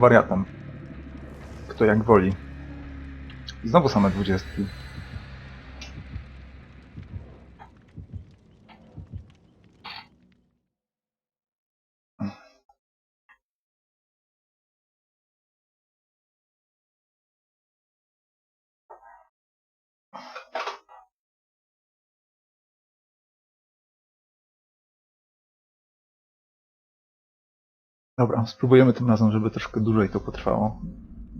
wariatem. Kto jak woli. Znowu same dwudziestki. Dobra, spróbujemy tym razem, żeby troszkę dłużej to potrwało.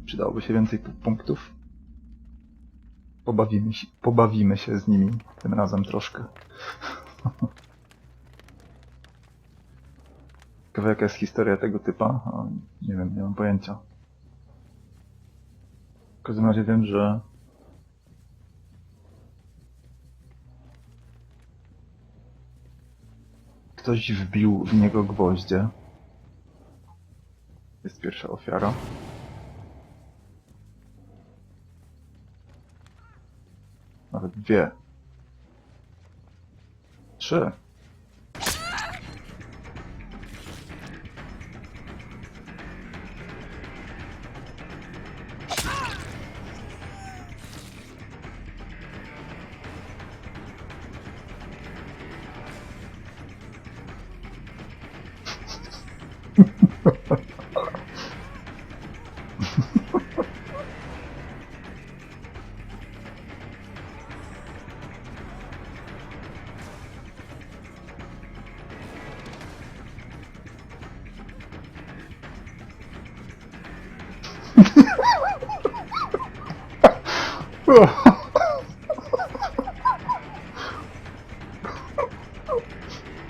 Przydałoby się więcej pu- punktów. Pobawimy się, pobawimy się z nimi tym razem troszkę. Ciekawe jaka jest historia tego typa. A, nie wiem, nie mam pojęcia. W każdym razie wiem, że ktoś wbił w niego gwoździe. Pierwsza ofiara. Nawet dwie. Trzy.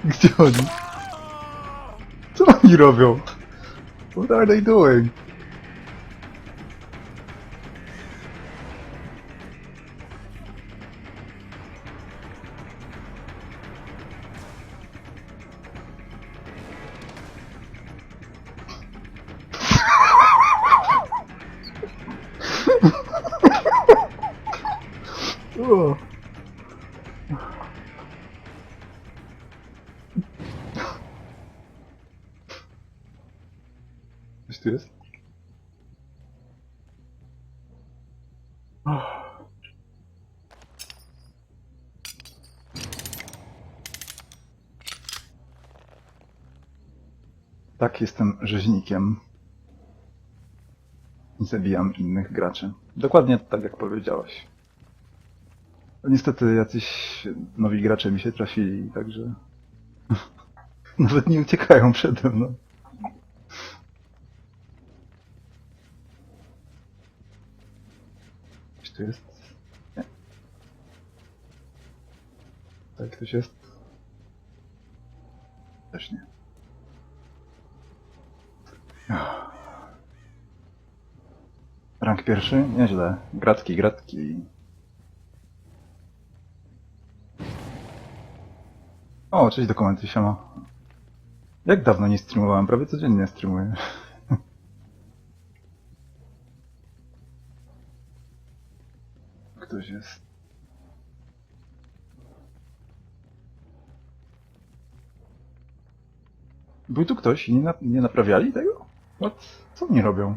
Gdzie oni? Co oni robią? What are they doing? Tu jest? Tak, jestem rzeźnikiem. I zabijam innych graczy. Dokładnie tak, jak powiedziałeś. Niestety jacyś nowi gracze mi się trafili, także... Nawet nie uciekają przede mną. Tu jest? Nie. Tak, ktoś jest? Też nie. Rank pierwszy? Nieźle. Gratki, gratki. O, cześć dokumenty, siema. Jak dawno nie streamowałem? Prawie codziennie streamuję. Ktoś jest. Był tu ktoś i nie, na, nie naprawiali tego? What? Co oni robią?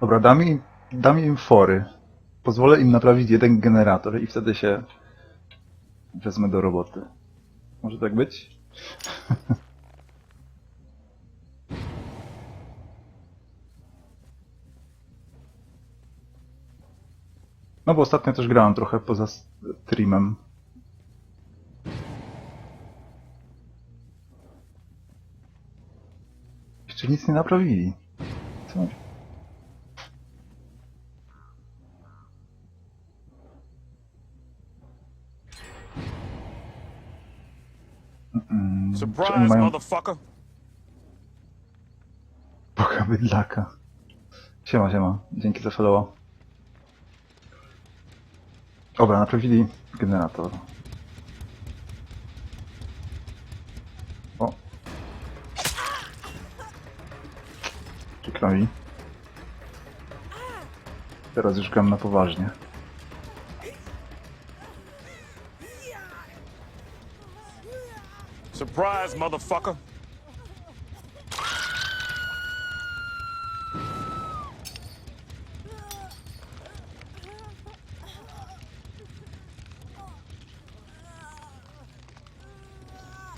Dobra, dam im, dam im fory. Pozwolę im naprawić jeden generator i wtedy się wezmę do roboty. Może tak być? No bo ostatnio też grałem trochę poza streamem. Jeszcze nic nie naprawili. Co? Mm, Surprise, mają motherfucker. boga bydlaka? Siema, siema. Dzięki za followa. Dobra, naprawili generator. O. Mi. Teraz już gram na poważnie. Surprise, motherfucker.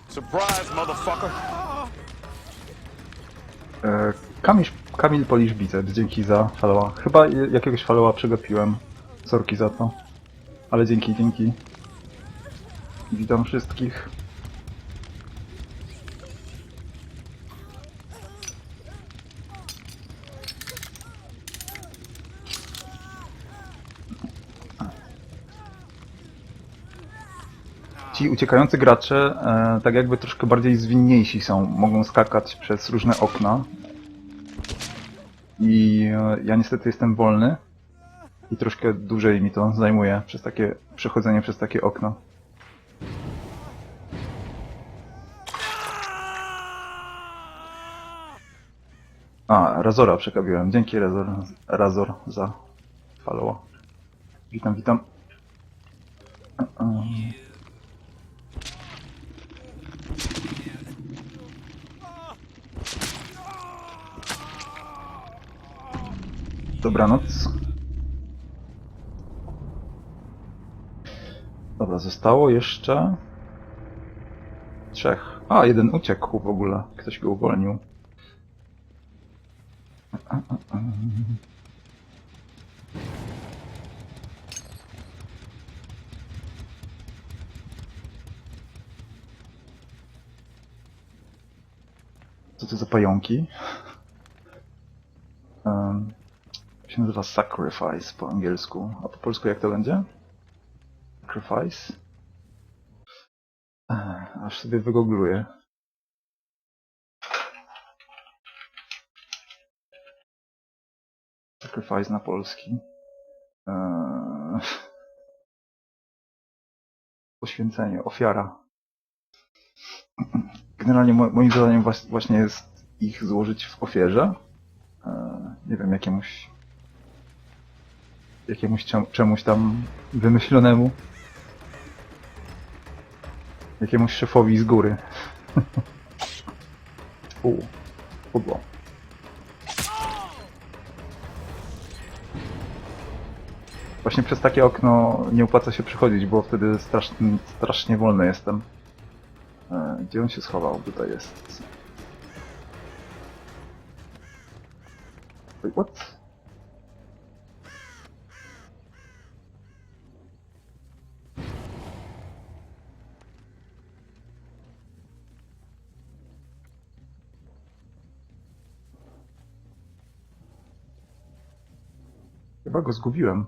Surprise, motherfucker. E, Kamil, Kamil Polisz Biceps, dzięki za followa. Chyba jakiegoś followa przegapiłem. Sorki za to. Ale dzięki, dzięki. Witam wszystkich. Ci uciekający gracze e, tak jakby troszkę bardziej zwinniejsi są. Mogą skakać przez różne okna. I e, ja niestety jestem wolny. I troszkę dłużej mi to zajmuje przez takie przechodzenie przez takie okno. A, Razora przekabiłem. Dzięki Razor, Razor za followa. Witam, witam. Um. Dobranoc. Dobra, zostało jeszcze... Trzech. A, jeden uciekł w ogóle. Ktoś go uwolnił. Co to za pająki? Um, to się nazywa Sacrifice po angielsku. A po polsku jak to będzie? Sacrifice? Aż sobie wygoogluję. Sacrifice na polski. Eee... Poświęcenie, ofiara. Generalnie mo- moim zadaniem właśnie jest ich złożyć w ofierze. Eee, Nie wiem, jakiemuś jakiemuś czem- czemuś tam wymyślonemu. Jakiemuś szefowi z góry. U, pudło. Właśnie przez takie okno nie opłaca się przychodzić, bo wtedy strasznie, strasznie wolny jestem. E, Gdzie on się schował? Tutaj jest. Wait, what? Chyba go zgubiłem.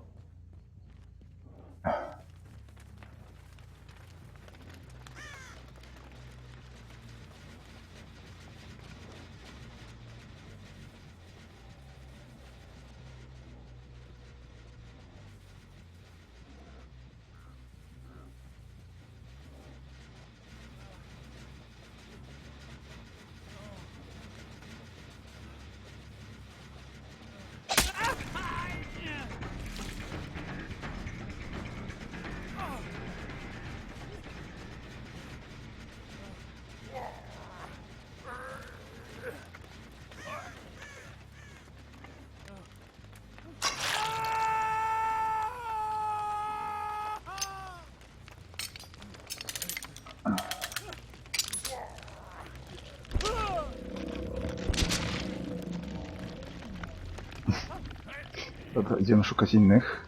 Dobra, idziemy szukać innych.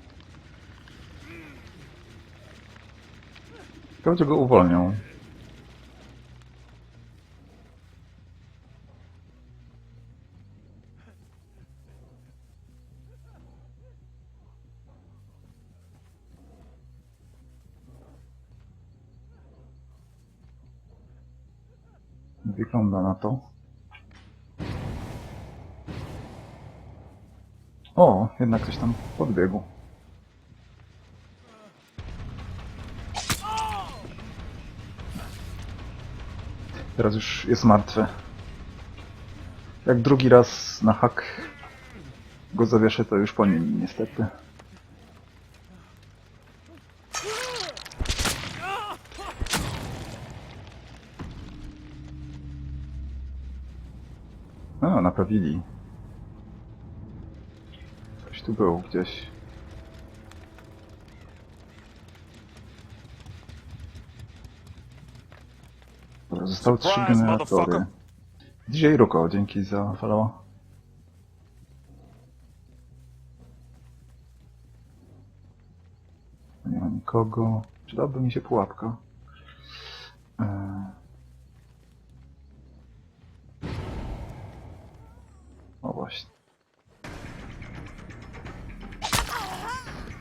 Ciekawe, gdzie go uwolnią. Wygląda na to. O, jednak ktoś tam podbiegł. Teraz już jest martwy. Jak drugi raz na hak go zawieszę, to już po nim niestety. No, naprawili. Tu był gdzieś. Dobra, zostały trzy Surprise, generatory. motherfucker. DJ Ruko, dzięki za follow. Nie ma nikogo. Przydałaby mi się pułapka.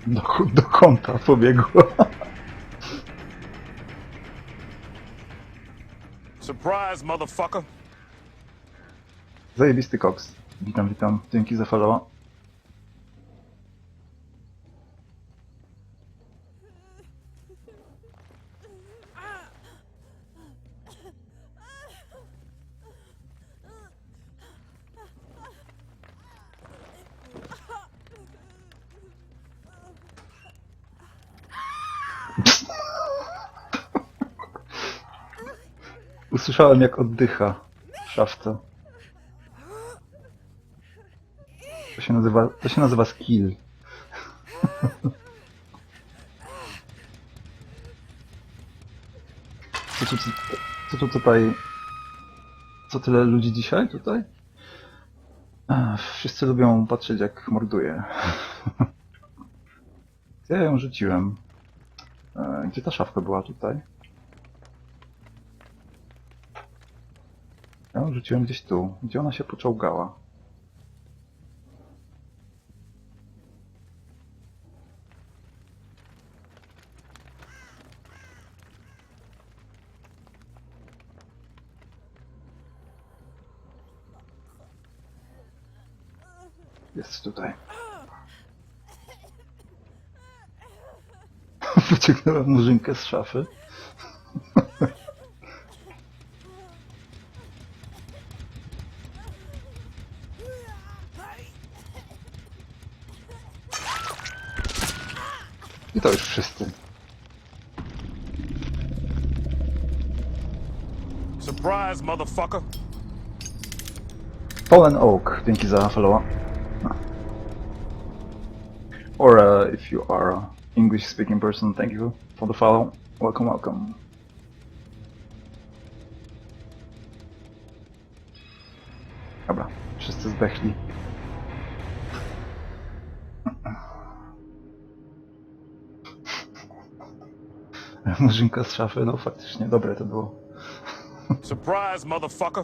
Do, do kąta pobiegło. Surprise, motherfucker. Zajebisty koks. Witam, witam. Dzięki za followa. Usłyszałem jak oddycha w szafce. To się nazywa, to się nazywa skill. Co tu, co, tu tutaj... Co tyle ludzi dzisiaj tutaj? Wszyscy lubią patrzeć jak morduje. Ja ją rzuciłem. E, Gdzie ta szafka była tutaj? Ja ją rzuciłem gdzieś tu. Gdzie ona się poczołgała? Jest tutaj. Wyciągnąłem murzynkę z szafy. I to już wszyscy. Surprise, motherfucker. Fallen Oak, dzięki za followa. No. Or uh, if you are an English speaking person, thank you for the follow. Welcome, welcome. Dobra, wszyscy zdechli. Murzynka z szafy, no faktycznie dobre to było. Surprise, motherfucker.